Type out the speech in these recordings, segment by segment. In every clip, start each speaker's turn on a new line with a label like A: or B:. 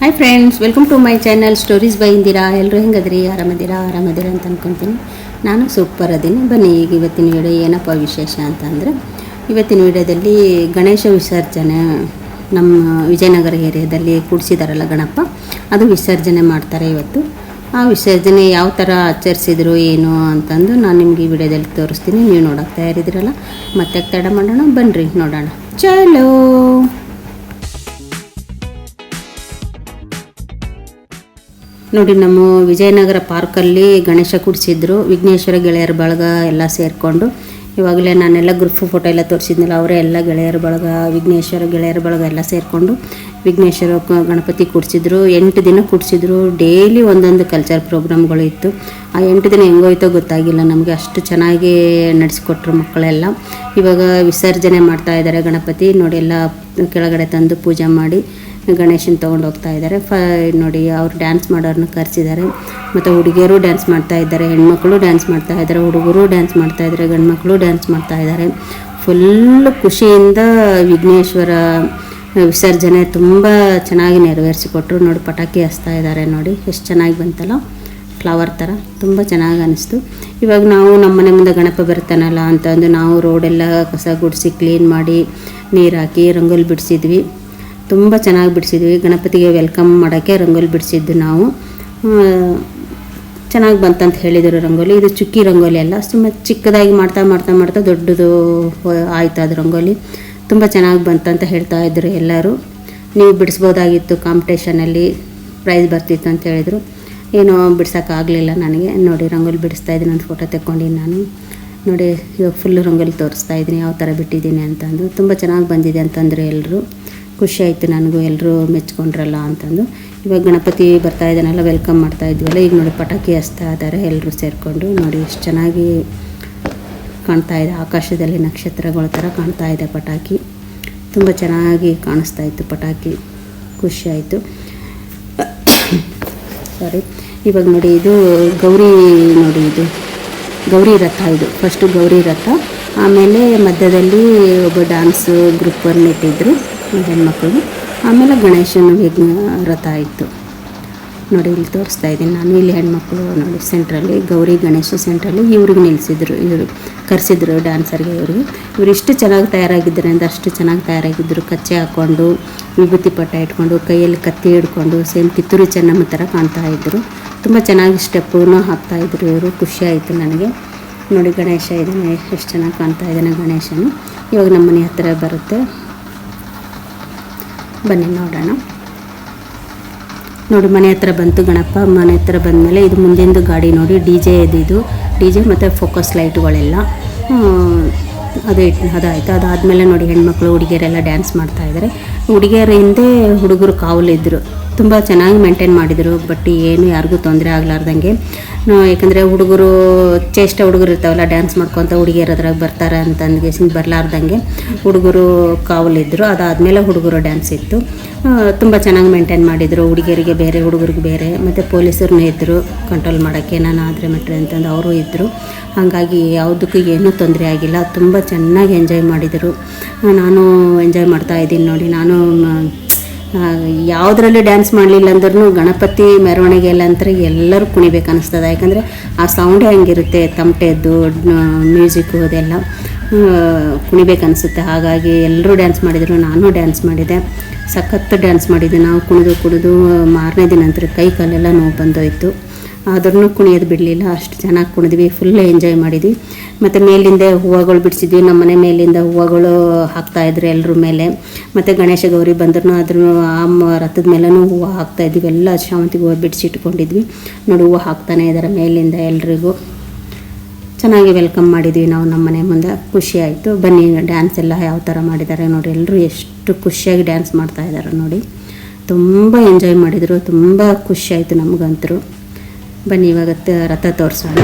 A: Hi friends welcome to my channel stories by Indira ಎಲ್ಲರೂ ಹೆಂಗದ್ರಿ? ಆರಾಮದಿರಾ? ಆರಾಮದಿರಾ ಅಂತ ಅಂದ್ಕೊತೀನಿ ನಾನು ಸೂಪರ್ ಅದೀನಿ. ಬನ್ನಿ, ಈಗ ಇವತ್ತಿನ ವಿಡಿಯೋ ಏನಪ್ಪ ವಿಶೇಷ ಅಂತಂದರೆ ಇವತ್ತಿನ ವಿಡಿಯೋದಲ್ಲಿ ಗಣೇಶ ವಿಸರ್ಜನೆ ನಮ್ಮ ವಿಜಯನಗರ ಏರಿಯಾದಲ್ಲಿ ಕೂಡಿಸಿದಾರಲ್ಲ ಗಣಪ, ಅದು ವಿಸರ್ಜನೆ ಮಾಡ್ತಾರೆ ಇವತ್ತು. ಆ ವಿಸರ್ಜನೆ ಯಾವ ಥರ ಆಚರಿಸಿದ್ರು ಏನು ಅಂತಂದು ನಾನು ನಿಮಗೆ ಈ ವಿಡಿಯೋದಲ್ಲಿ ತೋರಿಸ್ತೀನಿ. ನೀವು ನೋಡೋಕೆ ತಯಾರಿದ್ದೀರಲ್ಲ? ಮತ್ತೆ ತಡ ಮಾಡೋಣ ಬನ್ನಿರಿ ನೋಡೋಣ. ಚಲೋ! ನೋಡಿ, ನಮ್ಮ ವಿಜಯನಗರ ಪಾರ್ಕಲ್ಲಿ ಗಣೇಶ ಕೂಡಿಸಿದ್ರು. ವಿಘ್ನೇಶ್ವರ ಗೆಳೆಯರ ಬಳಗ ಎಲ್ಲ ಸೇರಿಕೊಂಡು. ಇವಾಗಲೇ ನಾನೆಲ್ಲ ಗ್ರೂಪ್ ಫೋಟೋ ಎಲ್ಲ ತೋರಿಸಿದ್ನಲ್ಲ, ಅವರೇ ಎಲ್ಲ ಗೆಳೆಯರ ಬಳಗ, ವಿಘ್ನೇಶ್ವರ ಗೆಳೆಯರ ಬಳಗ ಎಲ್ಲ ಸೇರಿಕೊಂಡು ವಿಘ್ನೇಶ್ವರ ಗಣಪತಿ ಕೂಡಿಸಿದ್ರು. ಎಂಟು ದಿನ ಕೂಡಿಸಿದ್ರು. ಡೈಲಿ ಒಂದೊಂದು ಕಲ್ಚರ್ ಪ್ರೋಗ್ರಾಮ್ಗಳು ಇತ್ತು. ಆ ಎಂಟು ದಿನ ಹೆಂಗೋಯ್ತೋ ಗೊತ್ತಾಗಿಲ್ಲ ನಮಗೆ. ಅಷ್ಟು ಚೆನ್ನಾಗಿ ನಡೆಸಿಕೊಟ್ರು ಮಕ್ಕಳೆಲ್ಲ. ಇವಾಗ ವಿಸರ್ಜನೆ ಮಾಡ್ತಾ ಇದ್ದಾರೆ ಗಣಪತಿ. ನೋಡಿ, ಎಲ್ಲ ಕೆಳಗಡೆ ತಂದು ಪೂಜೆ ಮಾಡಿ. ಗಣೇಶನ ತೊಗೊಂಡು ಹೋಗ್ತಾ ಇದ್ದಾರೆ ಫ, ನೋಡಿ ಅವ್ರು ಡ್ಯಾನ್ಸ್ ಮಾಡೋರನ್ನ ಕರೆಸಿದ್ದಾರೆ ಮತ್ತು ಹುಡುಗಿಯರು ಡ್ಯಾನ್ಸ್ ಮಾಡ್ತಾ ಇದ್ದಾರೆ, ಹೆಣ್ಮಕ್ಳು ಡ್ಯಾನ್ಸ್ ಮಾಡ್ತಾ ಇದ್ದಾರೆ, ಹುಡುಗರು ಡ್ಯಾನ್ಸ್ ಮಾಡ್ತಾ ಇದ್ದಾರೆ, ಗಂಡ್ಮಕ್ಳು ಡ್ಯಾನ್ಸ್ ಮಾಡ್ತಾ ಇದ್ದಾರೆ. ಫುಲ್ ಖುಷಿಯಿಂದ ವಿಘ್ನೇಶ್ವರ ವಿಸರ್ಜನೆ ತುಂಬ ಚೆನ್ನಾಗಿ ನೆರವೇರಿಸಿಕೊಟ್ರು. ನೋಡಿ ಪಟಾಕಿ ಹಚ್ತಾ ಇದ್ದಾರೆ ನೋಡಿ, ಎಷ್ಟು ಚೆನ್ನಾಗಿ ಬಂತಲ್ಲ. ಫ್ಲವರ್ ಥರ ತುಂಬ ಚೆನ್ನಾಗಿ ಅನಿಸ್ತು. ಇವಾಗ ನಾವು ನಮ್ಮ ಮನೆ ಮುಂದೆ ಗಣಪ ಬರ್ತಾನಲ್ಲ ಅಂತಂದು ನಾವು ರೋಡೆಲ್ಲ ಕಸ ಗುಡಿಸಿ ಕ್ಲೀನ್ ಮಾಡಿ ನೀರು ಹಾಕಿ ರಂಗೋಲಿ ಬಿಡಿಸಿದ್ವಿ. ತುಂಬ ಚೆನ್ನಾಗಿ ಬಿಡಿಸಿದ್ವಿ. ಗಣಪತಿಗೆ ವೆಲ್ಕಮ್ ಮಾಡೋಕ್ಕೆ ರಂಗೋಲಿ ಬಿಡಿಸಿದ್ದು ನಾವು. ಚೆನ್ನಾಗಿ ಬಂತಂತ ಹೇಳಿದರು ರಂಗೋಲಿ. ಇದು ಚುಕ್ಕಿ ರಂಗೋಲಿ ಅಲ್ಲ ತುಂಬ ಚಿಕ್ಕದಾಗಿ ಮಾಡ್ತಾ ಮಾಡ್ತಾ ಮಾಡ್ತಾ ದೊಡ್ಡದು ಆಯಿತು ಅದು ರಂಗೋಲಿ. ತುಂಬ ಚೆನ್ನಾಗಿ ಬಂತಂತ ಹೇಳ್ತಾ ಇದ್ದರು ಎಲ್ಲರೂ. ನೀವು ಬಿಡಿಸ್ಬೋದಾಗಿತ್ತು ಕಾಂಪಿಟೇಷನಲ್ಲಿ ಪ್ರೈಸ್ ಬರ್ತಿತ್ತು ಅಂತ ಹೇಳಿದರು. ಏನೋ ಬಿಡ್ಸೋಕ್ಕಾಗಲಿಲ್ಲ ನನಗೆ. ನೋಡಿ ರಂಗೋಲಿ ಬಿಡಿಸ್ತಾ ಇದ್ದೀನಿ ಅಂತ ಫೋಟೋ ತೆಕ್ಕೊಂಡಿನಿ ನಾನು. ನೋಡಿ, ಇವಾಗ ಫುಲ್ಲು ರಂಗೋಲಿ ತೋರಿಸ್ತಾ ಇದ್ದೀನಿ, ಯಾವ ಥರ ಬಿಟ್ಟಿದ್ದೀನಿ ಅಂತಂದು. ತುಂಬ ಚೆನ್ನಾಗಿ ಬಂದಿದೆ ಅಂತಂದರು ಎಲ್ಲರೂ ಖುಷಿ ಆಯಿತು ನನಗೂ ಎಲ್ಲರೂ ಮೆಚ್ಕೊಂಡ್ರಲ್ಲ ಅಂತಂದು. ಇವಾಗ ಗಣಪತಿ ಬರ್ತಾ ಇದ್ದಾನಲ್ಲ ವೆಲ್ಕಮ್ ಮಾಡ್ತಾ ಇದ್ವಲ್ಲ, ಈಗ ನೋಡಿ ಪಟಾಕಿ ಹಚ್ತಾ ಇದ್ದಾರೆ ಎಲ್ಲರೂ ಸೇರಿಕೊಂಡು. ನೋಡಿ ಎಷ್ಟು ಚೆನ್ನಾಗಿ ಕಾಣ್ತಾ ಇದೆ, ಆಕಾಶದಲ್ಲಿ ನಕ್ಷತ್ರಗಳ ಥರ ಕಾಣ್ತಾ ಇದೆ ಪಟಾಕಿ. ತುಂಬ ಚೆನ್ನಾಗಿ ಕಾಣಿಸ್ತಾ ಇತ್ತು ಪಟಾಕಿ. ಖುಷಿ ಆಯಿತು. ಸಾರಿ ಇವಾಗ ನೋಡಿ, ಇದು ಗೌರಿ, ನೋಡಿ ಇದು. ಗೌರಿ ರಥ ಇದು. ಫಸ್ಟು ಗೌರಿ ರಥ. ಆಮೇಲೆ ಮಧ್ಯದಲ್ಲಿ ಒಬ್ಬ ಡ್ಯಾನ್ಸ್ ಗ್ರೂಪನ್ನು ಇಟ್ಟಿದ್ರು. ಹೆಣ್ಮಕ್ಳು ಆಮೇಲೆ ಗಣೇಶನ ವಿಘ್ನ ರಥ ಇತ್ತು. ನೋಡಿ, ಇಲ್ಲಿ ತೋರಿಸ್ತಾ ಇದ್ದೀನಿ. ನಾನು ಇಲ್ಲಿ ಹೆಣ್ಮಕ್ಳು ನೋಡಿ ಸೆಂಟ್ರಲ್ಲಿ ಗೌರಿ, ಗಣೇಶ ಸೆಂಟ್ರಲ್ಲಿ ಇವ್ರಿಗೆ ನಿಲ್ಲಿಸಿದ್ರು ಇವರು ಕರೆಸಿದ್ರು ಡ್ಯಾನ್ಸರ್ಗೆ ಇವ್ರಿಗೆ. ಇವರು ಇಷ್ಟು ಚೆನ್ನಾಗಿ ತಯಾರಾಗಿದ್ದಾರೆ ಅಂದರೆ ಅಷ್ಟು ಚೆನ್ನಾಗಿ ತಯಾರಾಗಿದ್ದರು ಕಚ್ಚೆ ಹಾಕ್ಕೊಂಡು ವಿಭೂತಿ ಪಟ್ಟ ಇಟ್ಕೊಂಡು, ಕೈಯಲ್ಲಿ ಕತ್ತಿ ಹಿಡ್ಕೊಂಡು, ಸೇಮ್ ಕಿತ್ತೂರು ಚೆನ್ನಮ್ಮ ಥರ ಕಾಣ್ತಾ ಇದ್ದರು ತುಂಬ ಚೆನ್ನಾಗಿ ಸ್ಟೆಪ್ಪನ್ನು ಹಾಕ್ತಾಯಿದ್ರು ಇವರು. ಖುಷಿ ಆಯಿತು ನನಗೆ. ನೋಡಿ, ಗಣೇಶ ಇದ್ದಾನೆ. ಎಷ್ಟು ಚೆನ್ನಾಗಿ ಕಾಣ್ತಾ ಇದ್ದಾನೆ ಗಣೇಶನು. ಇವಾಗ ನಮ್ಮ ಮನೆ ಹತ್ತಿರ ಬರುತ್ತೆ. ಬನ್ನಿ ನೋಡೋಣ. ನೋಡಿ, ಮನೆ ಹತ್ರ ಬಂತು ಗಣಪ. ಮನೆ ಹತ್ರ ಬಂದಮೇಲೆ ಇದು ಮುಂದಿಂದು ಗಾಡಿ ನೋಡಿ, ಡಿ ಜೆ ಇದು. ಡಿ ಜೆ ಮತ್ತು ಫೋಕಸ್ ಲೈಟ್ಗಳೆಲ್ಲ. ಅದು ಅದಾಯಿತು. ಅದಾದಮೇಲೆ ನೋಡಿ ಹೆಣ್ಮಕ್ಳು, ಹುಡುಗಿಯರೆಲ್ಲ ಡ್ಯಾನ್ಸ್ ಮಾಡ್ತಾ ಇದ್ದಾರೆ ಹುಡುಗಿಯರ ಹಿಂದೆ ಹುಡುಗರು ಕಾವಲಿದ್ದರು ತುಂಬ ಚೆನ್ನಾಗಿ ಮೇಂಟೈನ್ ಮಾಡಿದರು ಬಟ್ ಏನು ಯಾರಿಗೂ ತೊಂದರೆ ಆಗಲಾರ್ದಂಗೆ. ಯಾಕಂದರೆ ಹುಡುಗರು, ಚೇಷ್ಟ ಹುಡುಗರು ಇರ್ತಾವಲ್ಲ ಡ್ಯಾನ್ಸ್ ಮಾಡ್ಕೊತ ಹುಡುಗಿಯರ ಅದ್ರಾಗ ಬರ್ತಾರೆ ಅಂತ ಅಂದ್ಗೆಸಿಂದ ಬರಲಾರ್ದಂಗೆ ಹುಡುಗರು ಕಾವಲಿದ್ದರು ಅದಾದಮೇಲೆ ಹುಡುಗರು ಡ್ಯಾನ್ಸ್ ಇತ್ತು. ತುಂಬ ಚೆನ್ನಾಗಿ ಮೇಂಟೈನ್ ಮಾಡಿದರು. ಹುಡುಗಿಯರಿಗೆ ಬೇರೆ, ಹುಡುಗರಿಗೆ ಬೇರೆ, ಮತ್ತು ಪೊಲೀಸರನ್ನೂ ಇದ್ದರು ಕಂಟ್ರೋಲ್ ಮಾಡೋಕ್ಕೆ ನಾನು ಆದರೆ ಮಟ್ರೆ ಅಂತಂದು ಅವರು ಇದ್ದರು ಹಾಗಾಗಿ ಯಾವುದಕ್ಕೂ ಏನೂ ತೊಂದರೆ ಆಗಿಲ್ಲ. ತುಂಬ ಚೆನ್ನಾಗಿ ಎಂಜಾಯ್ ಮಾಡಿದರು. ನಾನು ಎಂಜಾಯ್ ಮಾಡ್ತಾ ಇದ್ದೀನಿ ನೋಡಿ. ನಾನು ಯಾವುದರಲ್ಲಿ ಡ್ಯಾನ್ಸ್ ಮಾಡಲಿಲ್ಲ ಅಂದ್ರೂ ಗಣಪತಿ ಮೆರವಣಿಗೆಲ್ಲ ಅಂತಾರೆ ಎಲ್ಲರೂ ಕುಣಿಬೇಕು ಅನ್ನಿಸ್ತದೆ ಯಾಕಂದರೆ ಆ ಸೌಂಡೇ ಹಂಗಿರುತ್ತೆ, ತಮಟೆದ್ದು ಮ್ಯೂಸಿಕ್ಕು ಅದೆಲ್ಲ ಕುಣಿಬೇಕು ಅನಿಸುತ್ತೆ. ಹಾಗಾಗಿ ಎಲ್ಲರೂ ಡ್ಯಾನ್ಸ್ ಮಾಡಿದರು, ನಾನು ಡ್ಯಾನ್ಸ್ ಮಾಡಿದೆ. ಸಖತ್ತು ಡ್ಯಾನ್ಸ್ ಮಾಡಿದ್ದೆ ನಾವು ಕುಣಿದು ಕುಣಿದು ಮಾರನೇ ದಿನ ಅಂತ ಕೈ ಕಾಲೆಲ್ಲ ನೋವು ಬಂದೋಯ್ತು. ಆದ್ರೂ ಕುಣಿಯೋದು ಬಿಡಲಿಲ್ಲ. ಅಷ್ಟು ಚೆನ್ನಾಗಿ ಕುಣಿದ್ವಿ ಫುಲ್ ಎಂಜಾಯ್ ಮಾಡಿದ್ವಿ. ಮತ್ತು ಮೇಲಿಂದ ಹೂವುಗಳು ಬಿಡಿಸಿದ್ವಿ. ನಮ್ಮ ಮನೆ ಮೇಲಿಂದ ಹೂವುಗಳು ಹಾಕ್ತಾಯಿದ್ರು ಎಲ್ಲರ ಮೇಲೆ. ಮತ್ತು ಗಣೇಶ ಗೌರಿ ಬಂದ್ರೂ ಅದ್ರ ಆ ರಥದ ಮೇಲೂ ಹೂವು ಹಾಕ್ತಾಯಿದ್ವಿ ಎಲ್ಲ ಶಾವಂತಿಗೆ ಹೂವು ಬಿಡಿಸಿಟ್ಕೊಂಡಿದ್ವಿ ನೋಡಿ, ಹೂವು ಹಾಕ್ತಾನೆ ಇದ್ದಾರೆ ಮೇಲಿಂದ ಎಲ್ರಿಗೂ. ಚೆನ್ನಾಗಿ ವೆಲ್ಕಮ್ ಮಾಡಿದ್ವಿ ನಾವು ನಮ್ಮ ಮನೆ ಮುಂದೆ. ಖುಷಿ ಆಯಿತು. ಬನ್ನಿ ಡ್ಯಾನ್ಸ್ ಎಲ್ಲ ಯಾವ ಥರ ಮಾಡಿದ್ದಾರೆ ನೋಡಿ. ಎಲ್ಲರೂ ಎಷ್ಟು ಖುಷಿಯಾಗಿ ಡ್ಯಾನ್ಸ್ ಮಾಡ್ತಾ ಇದ್ದಾರೆ ನೋಡಿ. ತುಂಬ ಎಂಜಾಯ್ ಮಾಡಿದರು. ತುಂಬ ಖುಷಿಯಾಯಿತು ನಮಗಂತರೂ ಬನ್ನಿ ಇವಾಗ ರಥ ತೋರಿಸೋಣ.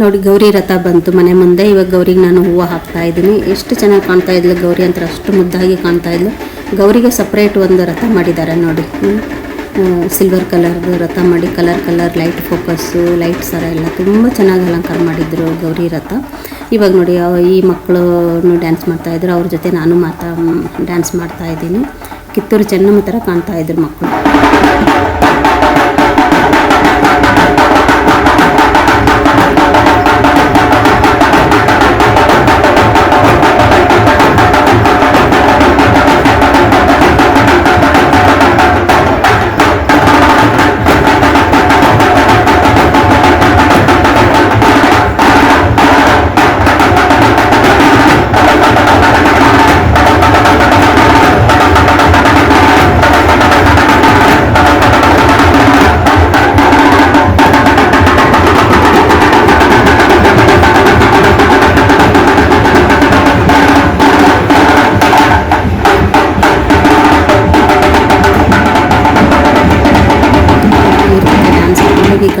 A: ನೋಡಿ, ಗೌರಿ ರಥ ಬಂತು ಮನೆ ಮುಂದೆ. ಇವಾಗ ಗೌರಿಗೆ ನಾನು ಹೂವು ಹಾಕ್ತಾ ಇದ್ದೀನಿ. ಎಷ್ಟು ಚೆನ್ನಾಗಿ ಕಾಣ್ತಾ ಇದ್ಲು ಗೌರಿ ಅಂತ ಅಷ್ಟು ಮುದ್ದಾಗಿ ಕಾಣ್ತಾ ಇದ್ಲು. ಗೌರಿಗೆ ಸಪ್ರೇಟ್ ಒಂದು ರಥ ಮಾಡಿದ್ದಾರೆ ನೋಡಿ. ಸಿಲ್ವರ್ ಕಲರ್ದು ರಥ ಮಾಡಿ colour colour light focus light ಸರ ಎಲ್ಲ ತುಂಬ ಚೆನ್ನಾಗಿ ಅಲಂಕಾರ ಮಾಡಿದ್ರು ಗೌರಿ ರಥ. ಇವಾಗ ನೋಡಿ ಈ ಮಕ್ಕಳು ಡ್ಯಾನ್ಸ್ ಮಾಡ್ತಾಯಿದ್ರು ಅವ್ರ ಜೊತೆ ನಾನು ಮಾತಾ ಡ್ಯಾನ್ಸ್ ಮಾಡ್ತಾ ಇದ್ದೀನಿ. ಕಿತ್ತೂರು ಚೆನ್ನಮ್ಮ ಥರ ಕಾಣ್ತಾ ಇದ್ರು ಮಕ್ಕಳು.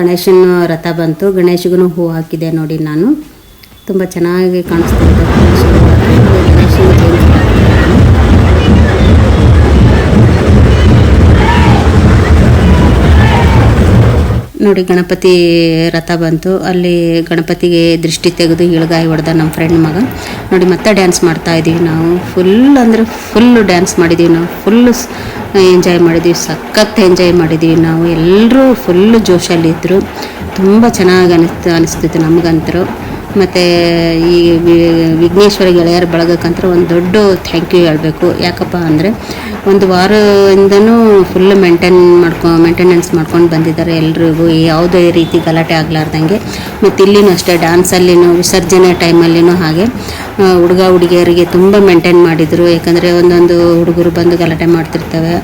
A: ಗಣೇಶನ ರಥ ಬಂತು. ಗಣೇಶಗೂ ಹೂ ಹಾಕಿದೆ ನೋಡಿ ನಾನು. ತುಂಬ ಚೆನ್ನಾಗಿ ಕಾಣಿಸ್ತಾ ಇದೆ ನೋಡಿ ಗಣಪತಿ ರಥ ಬಂತು. ಅಲ್ಲಿ ಗಣಪತಿಗೆ ದೃಷ್ಟಿ ತೆಗೆದು ಇಳಗಾಯಿ ಹೊಡೆದ ನಮ್ಮ ಫ್ರೆಂಡ್ ಮಗ. ನೋಡಿ ಮತ್ತೆ ಡ್ಯಾನ್ಸ್ ಮಾಡ್ತಾ ಇದ್ದೀವಿ ನಾವು. ಫುಲ್ ಅಂದರೆ ಫುಲ್ಲು ಡ್ಯಾನ್ಸ್ ಮಾಡಿದ್ದೀವಿ ನಾವು. ಫುಲ್ಲು ಎಂಜಾಯ್ ಮಾಡಿದ್ದೀವಿ ಸಖತ್ ಎಂಜಾಯ್ ಮಾಡಿದ್ದೀವಿ ನಾವು. ಎಲ್ಲರೂ ಫುಲ್ಲು ಜೋಶಲ್ಲಿದ್ದರು ತುಂಬ ಚೆನ್ನಾಗಿ ಅನಿಸ್ತು ಅನಿಸ್ತಿತ್ತು ನಮಗಂತರೂ ಮತ್ತು ಈ ವಿಘ್ನೇಶ್ವರ ಗೆಳೆಯರ ಬಳಗಕ್ಕಂತ ಒಂದು ದೊಡ್ಡ ಥ್ಯಾಂಕ್ ಯು ಹೇಳಬೇಕು. ಯಾಕಪ್ಪ ಅಂದರೆ ಒಂದು ವಾರದಿಂದನೂ ಫುಲ್ ಮೇಂಟೈನ್ ಮಾಡ್ಕೊ ಮೇಂಟೆನೆನ್ಸ್ ಮಾಡ್ಕೊಂಡು ಬಂದಿದ್ದಾರೆ ಎಲ್ರಿಗೂ. ಯಾವುದೇ ರೀತಿ ಗಲಾಟೆ ಆಗಲಾರ್ದಂಗೆ. ಮತ್ತು ಇಲ್ಲಿನೂ ಅಷ್ಟೇ ಡ್ಯಾನ್ಸಲ್ಲಿನೂ ವಿಸರ್ಜನೆ ಟೈಮಲ್ಲಿನೂ ಹಾಗೆ ಹುಡುಗ ಹುಡುಗಿಯರಿಗೆ ತುಂಬ ಮೇಂಟೈನ್ ಮಾಡಿದರು. ಯಾಕಂದರೆ ಒಂದೊಂದು ಹುಡುಗರು ಬಂದು ಗಲಾಟೆ ಮಾಡ್ತಿರ್ತವೆ.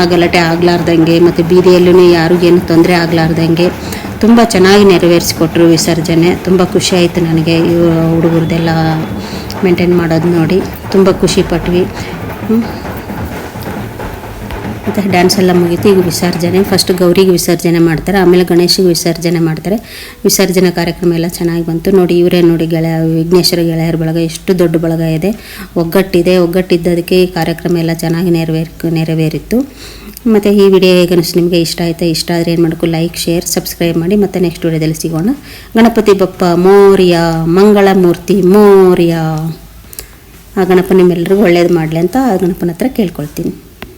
A: ಆ ಗಲಾಟೆ ಆಗಲಾರ್ದಂಗೆ, ಮತ್ತು ಬೀದಿಯಲ್ಲೂ ಯಾರಿಗೇನು ತೊಂದರೆ ಆಗಲಾರ್ದಂಗೆ. ತುಂಬ ಚೆನ್ನಾಗಿ ನೆರವೇರಿಸಿಕೊಟ್ರು ವಿಸರ್ಜನೆ. ತುಂಬ ಖುಷಿ ಆಯಿತು ನನಗೆ ಇವ ಹುಡುಗರದೆಲ್ಲ ಮೇಂಟೈನ್ ಮಾಡೋದು ನೋಡಿ. ತುಂಬ ಖುಷಿ ಪಟ್ವಿ. ಮತ್ತು ಡ್ಯಾನ್ಸ್ ಎಲ್ಲ ಮುಗೀತು. ಈಗ ವಿಸರ್ಜನೆ. ಫಸ್ಟ್ ಗೌರಿಗೆ ವಿಸರ್ಜನೆ ಮಾಡ್ತಾರೆ, ಆಮೇಲೆ ಗಣೇಶಿಗೆ ವಿಸರ್ಜನೆ ಮಾಡ್ತಾರೆ. ವಿಸರ್ಜನೆ ಕಾರ್ಯಕ್ರಮ ಎಲ್ಲ ಚೆನ್ನಾಗಿ ಬಂತು. ನೋಡಿ, ಇವರೇ ನೋಡಿ ಗೆಳೆಯ, ವಿಘ್ನೇಶ್ವರ ಗೆಳೆಯರ ಬಳಗ ಎಷ್ಟು ದೊಡ್ಡ ಬಳಗ ಇದೆ. ಒಗ್ಗಟ್ಟಿದೆ. ಒಗ್ಗಟ್ಟಿದ್ದದಕ್ಕೆ ಈ ಕಾರ್ಯಕ್ರಮ ಎಲ್ಲ ಚೆನ್ನಾಗಿ ನೆರವೇರ್ ನೆರವೇರಿತ್ತು. ಮತ್ತು ಈ ವಿಡಿಯೋ ಹೇಗೆ ನಿಮಗೆ ಇಷ್ಟ ಆಯಿತಾ? ಇಷ್ಟ ಆದರೆ ಏನು ಮಾಡಬೇಕು ಲೈಕ್ ಶೇರ್ ಸಬ್ಸ್ಕ್ರೈಬ್ ಮಾಡಿ ಮತ್ತು ನೆಕ್ಸ್ಟ್ ವಿಡಿಯೋದಲ್ಲಿ ಸಿಗೋಣ. ಗಣಪತಿ ಬಪ್ಪ, ಮೋರ್ಯ ಮಂಗಳ ಮೂರ್ತಿ ಮೋರ್ಯ. ಆ ಗಣಪ ನಿಮ್ಮೆಲ್ಲರಿಗೂ ಒಳ್ಳೇದು ಮಾಡಲಿ ಅಂತ ಆ ಗಣಪನ ಹತ್ರ ಕೇಳ್ಕೊಳ್ತೀನಿ.